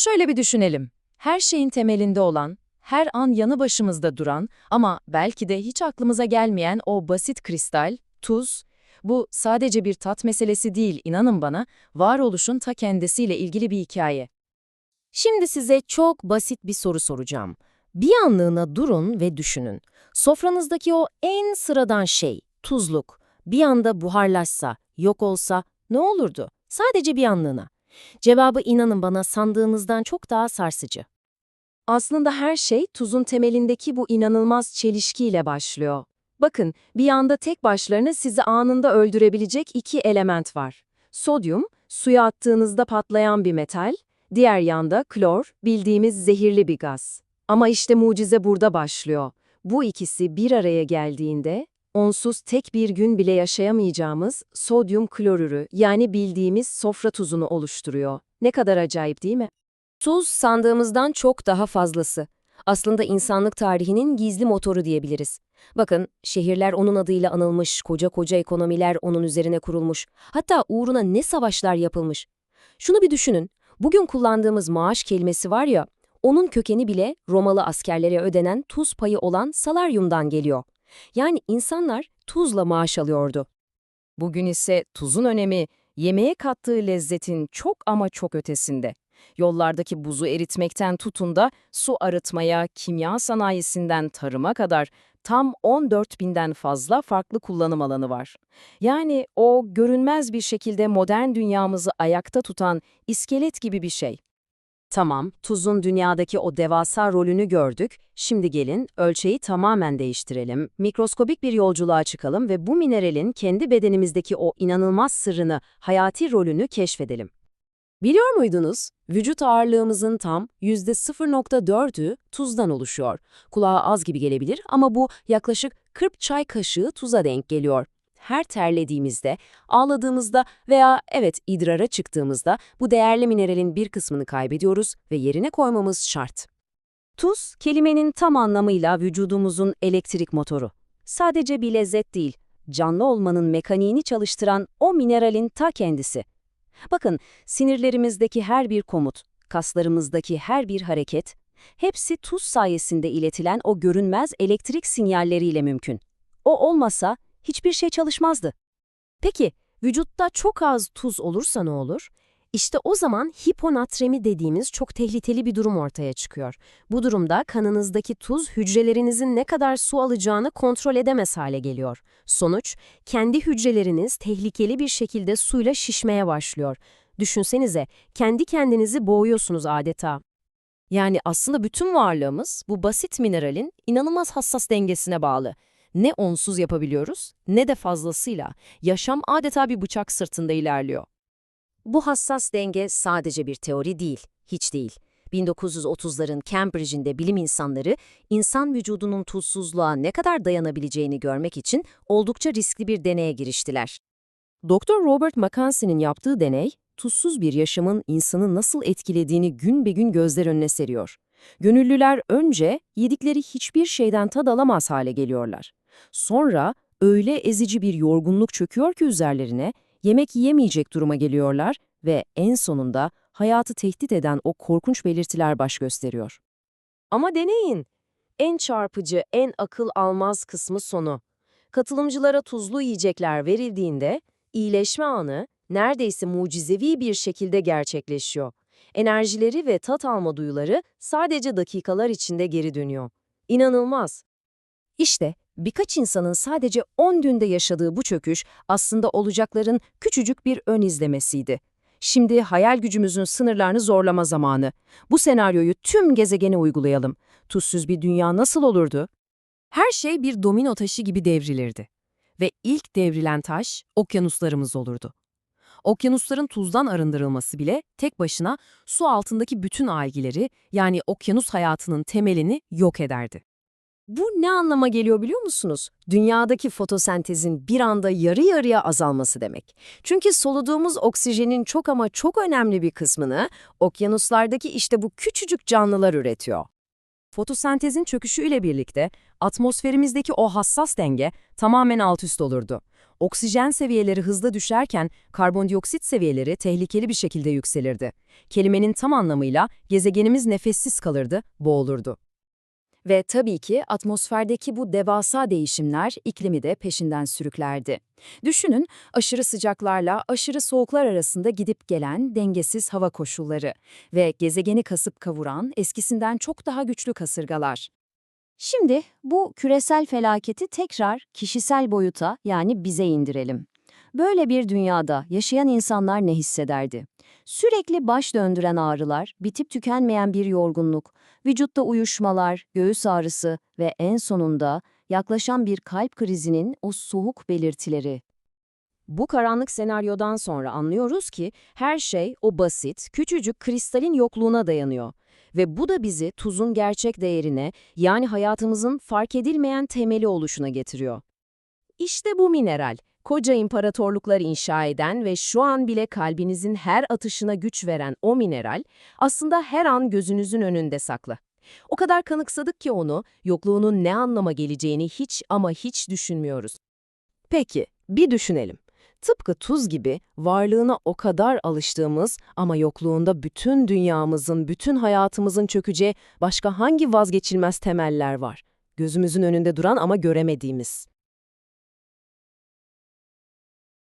Şöyle bir düşünelim. Her şeyin temelinde olan, her an yanı başımızda duran ama belki de hiç aklımıza gelmeyen o basit kristal, tuz, bu sadece bir tat meselesi değil, inanın bana, varoluşun ta kendisiyle ilgili bir hikaye. Şimdi size çok basit bir soru soracağım. Bir anlığına durun ve düşünün. Sofranızdaki o en sıradan şey, tuzluk, bir anda buharlaşsa, yok olsa ne olurdu? Sadece bir anlığına. Cevabı inanın bana sandığınızdan çok daha sarsıcı. Aslında her şey tuzun temelindeki bu inanılmaz çelişkiyle başlıyor. Bakın, bir anda tek başlarına sizi anında öldürebilecek iki element var. Sodyum, suya attığınızda patlayan bir metal, diğer yanda klor, bildiğimiz zehirli bir gaz. Ama işte mucize burada başlıyor. Bu ikisi bir araya geldiğinde, onsuz tek bir gün bile yaşayamayacağımız sodyum klorürü yani bildiğimiz sofra tuzunu oluşturuyor. Ne kadar acayip değil mi? Tuz sandığımızdan çok daha fazlası. Aslında insanlık tarihinin gizli motoru diyebiliriz. Bakın, şehirler onun adıyla anılmış, koca koca ekonomiler onun üzerine kurulmuş. Hatta uğruna ne savaşlar yapılmış. Şunu bir düşünün, bugün kullandığımız maaş kelimesi var ya, onun kökeni bile Romalı askerlere ödenen tuz payı olan salaryumdan geliyor. Yani insanlar tuzla maaş alıyordu. Bugün ise tuzun önemi, yemeğe kattığı lezzetin çok ama çok ötesinde. Yollardaki buzu eritmekten tutun da su arıtmaya, kimya sanayisinden tarıma kadar tam 14 binden fazla farklı kullanım alanı var. Yani o görünmez bir şekilde modern dünyamızı ayakta tutan iskelet gibi bir şey. Tamam, tuzun dünyadaki o devasa rolünü gördük. Şimdi gelin, ölçeği tamamen değiştirelim. Mikroskobik bir yolculuğa çıkalım ve bu mineralin kendi bedenimizdeki o inanılmaz sırrını, hayati rolünü keşfedelim. Biliyor muydunuz? Vücut ağırlığımızın tam %0.4'ü tuzdan oluşuyor. Kulağa az gibi gelebilir ama bu yaklaşık 40 çay kaşığı tuza denk geliyor. Her terlediğimizde, ağladığımızda veya evet idrara çıktığımızda bu değerli mineralin bir kısmını kaybediyoruz ve yerine koymamız şart. Tuz, kelimenin tam anlamıyla vücudumuzun elektrik motoru. Sadece bir lezzet değil, canlı olmanın mekaniğini çalıştıran o mineralin ta kendisi. Bakın, sinirlerimizdeki her bir komut, kaslarımızdaki her bir hareket, hepsi tuz sayesinde iletilen o görünmez elektrik sinyalleriyle mümkün. O olmasa hiçbir şey çalışmazdı. Peki, vücutta çok az tuz olursa ne olur? İşte o zaman hiponatremi dediğimiz çok tehlikeli bir durum ortaya çıkıyor. Bu durumda kanınızdaki tuz hücrelerinizin ne kadar su alacağını kontrol edemez hale geliyor. Sonuç, kendi hücreleriniz tehlikeli bir şekilde suyla şişmeye başlıyor. Düşünsenize, kendi kendinizi boğuyorsunuz adeta. Yani aslında bütün varlığımız bu basit mineralin inanılmaz hassas dengesine bağlı. Ne onsuz yapabiliyoruz ne de fazlasıyla. Yaşam adeta bir bıçak sırtında ilerliyor. Bu hassas denge sadece bir teori değil, hiç değil. 1930'ların Cambridge'inde bilim insanları insan vücudunun tuzsuzluğa ne kadar dayanabileceğini görmek için oldukça riskli bir deneye giriştiler. Doktor Robert McKenzie'nin yaptığı deney, tuzsuz bir yaşamın insanı nasıl etkilediğini gün be gün gözler önüne seriyor. Gönüllüler önce yedikleri hiçbir şeyden tad alamaz hale geliyorlar. Sonra öyle ezici bir yorgunluk çöküyor ki üzerlerine, yemek yiyemeyecek duruma geliyorlar ve en sonunda hayatı tehdit eden o korkunç belirtiler baş gösteriyor. Ama deneyin. En çarpıcı, en akıl almaz kısmı sonu. Katılımcılara tuzlu yiyecekler verildiğinde iyileşme anı neredeyse mucizevi bir şekilde gerçekleşiyor. Enerjileri ve tat alma duyuları sadece dakikalar içinde geri dönüyor. İnanılmaz. İşte birkaç insanın sadece 10 günde yaşadığı bu çöküş aslında olacakların küçücük bir ön izlemesiydi. Şimdi hayal gücümüzün sınırlarını zorlama zamanı. Bu senaryoyu tüm gezegene uygulayalım. Tuzsuz bir dünya nasıl olurdu? Her şey bir domino taşı gibi devrilirdi. Ve ilk devrilen taş okyanuslarımız olurdu. Okyanusların tuzdan arındırılması bile tek başına su altındaki bütün algileri yani okyanus hayatının temelini yok ederdi. Bu ne anlama geliyor biliyor musunuz? Dünyadaki fotosentezin bir anda yarı yarıya azalması demek. Çünkü soluduğumuz oksijenin çok ama çok önemli bir kısmını okyanuslardaki işte bu küçücük canlılar üretiyor. Fotosentezin çöküşüyle birlikte atmosferimizdeki o hassas denge tamamen alt üst olurdu. Oksijen seviyeleri hızla düşerken karbondioksit seviyeleri tehlikeli bir şekilde yükselirdi. Kelimenin tam anlamıyla gezegenimiz nefessiz kalırdı, boğulurdu. Ve tabii ki atmosferdeki bu devasa değişimler iklimi de peşinden sürüklerdi. Düşünün aşırı sıcaklarla aşırı soğuklar arasında gidip gelen dengesiz hava koşulları ve gezegeni kasıp kavuran eskisinden çok daha güçlü kasırgalar. Şimdi bu küresel felaketi tekrar kişisel boyuta yani bize indirelim. Böyle bir dünyada yaşayan insanlar ne hissederdi? Sürekli baş döndüren ağrılar, bitip tükenmeyen bir yorgunluk, vücutta uyuşmalar, göğüs ağrısı ve en sonunda yaklaşan bir kalp krizinin o soğuk belirtileri. Bu karanlık senaryodan sonra anlıyoruz ki her şey o basit, küçücük kristalin yokluğuna dayanıyor. Ve bu da bizi tuzun gerçek değerine, yani hayatımızın fark edilmeyen temeli oluşuna getiriyor. İşte bu mineral, koca imparatorluklar inşa eden ve şu an bile kalbinizin her atışına güç veren o mineral, aslında her an gözünüzün önünde saklı. O kadar kanıksadık ki onu, yokluğunun ne anlama geleceğini hiç ama hiç düşünmüyoruz. Peki, bir düşünelim. Tıpkı tuz gibi varlığına o kadar alıştığımız ama yokluğunda bütün dünyamızın, bütün hayatımızın çökeceği başka hangi vazgeçilmez temeller var? Gözümüzün önünde duran ama göremediğimiz.